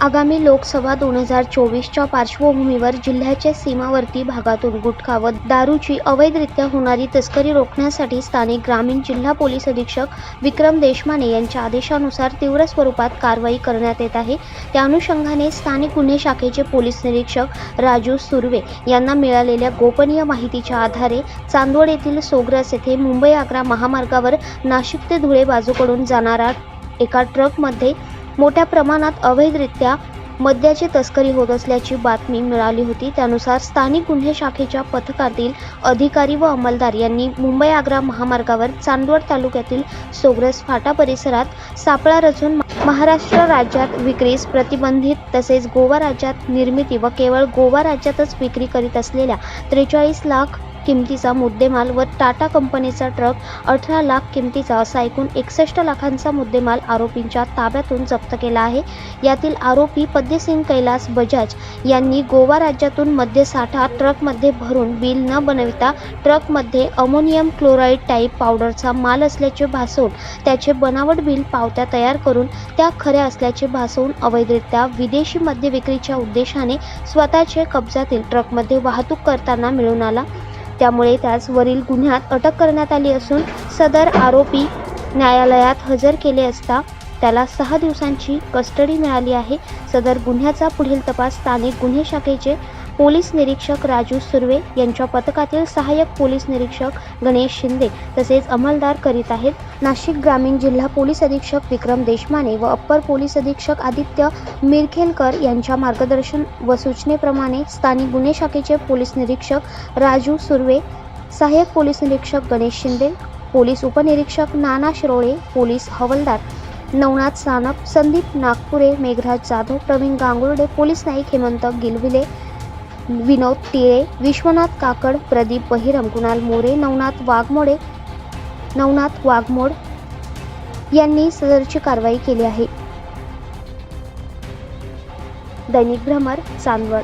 आगामी लोकसभा दोन हजार चोवीसच्या पार्श्वभूमीवर जिल्ह्याच्या सीमावर्ती भागातून गुटखा व दारूची अवैधरित्या होणारी तस्करी रोखण्यासाठी स्थानिक ग्रामीण जिल्हा पोलीस अधीक्षक विक्रम देशमाने यांच्या आदेशानुसार तीव्र स्वरूपात कारवाई करण्यात येत आहे. त्या अनुषंगाने स्थानिक गुन्हे शाखेचे पोलीस निरीक्षक राजू सुर्वे यांना मिळालेल्या गोपनीय माहितीच्या आधारे चांदवड येथील सोग्रस येथे मुंबई आग्रा महामार्गावर नाशिक ते धुळे बाजूकडून जाणारा एका ट्रकमध्ये मोठ्या प्रमाणात अवैधरित्या मद्याची तस्करी होत असल्याची बातमी मिळाली होती. त्यानुसार स्थानिक गुन्हे शाखेच्या पथकातील अधिकारी व अंमलदार यांनी मुंबई आग्रा महामार्गावर चांदवड तालुक्यातील सोग्रस फाटा परिसरात सापळा रचून महाराष्ट्र राज्यात विक्रीस प्रतिबंधित तसेच गोवा राज्यात निर्मिती व केवळ गोवा राज्यातच विक्री करीत असलेल्या त्रेचाळीस लाख किमतीचा मुद्देमाल व टाटा कंपनीचा ट्रक अठरा लाख किमतीचा असा एकूण एकसष्ट लाखांचा मुद्देमाल आरोपींच्या ताब्यातून जप्त केला आहे. यातील आरोपी पद्यसिंग कैलास बजाज यांनी गोवा राज्यातून मद्यसाठा ट्रकमध्ये भरून बिल न बनविता ट्रकमध्ये अमोनियम क्लोराईड टाईप पावडरचा माल असल्याचे भासवून त्याचे बनावट बिल पावत्या तयार करून त्या खऱ्या असल्याचे भासवून अवैधरित्या विदेशी मद्य विक्रीच्या उद्देशाने स्वतःचे कब्जातील ट्रकमध्ये वाहतूक करताना मिळून आला. त्यामुळे त्यास वरील गुन्ह्यात अटक करण्यात आली असून सदर आरोपी न्यायालयात हजर केले असता त्याला सहा दिवसांची कस्टडी मिळाली आहे. सदर गुन्ह्याचा पुढील तपास स्थानिक गुन्हे शाखेचे पोलीस निरीक्षक राजू सुर्वे यांच्या पथकातील सहाय्यक पोलीस निरीक्षक गणेश शिंदे तसेच अंमलदार करीत आहेत. नाशिक ग्रामीण जिल्हा पोलीस अधीक्षक विक्रम देशमाने व अप्पर पोलीस अधीक्षक आदित्य मिरखेलकर यांच्या मार्गदर्शन व सूचनेप्रमाणे स्थानिक गुन्हे शाखेचे पोलीस निरीक्षक राजू सुर्वे सहाय्यक पोलीस निरीक्षक गणेश शिंदे पोलीस उपनिरीक्षक नाना शिरोळे पोलीस हवलदार नवनाथ सानप संदीप नागपुरे मेघराज जाधव प्रवीण गांगुर्डे पोलीस नाईक हेमंत गिलविले विनोद तिळे विश्वनाथ काकड प्रदीप बहिरम कुणाल मोरे नवनाथ वाघमोडे नवनाथ वाघमोड यांनी सदरची कारवाई केली आहे. दैनिक भ्रमर चांदवड.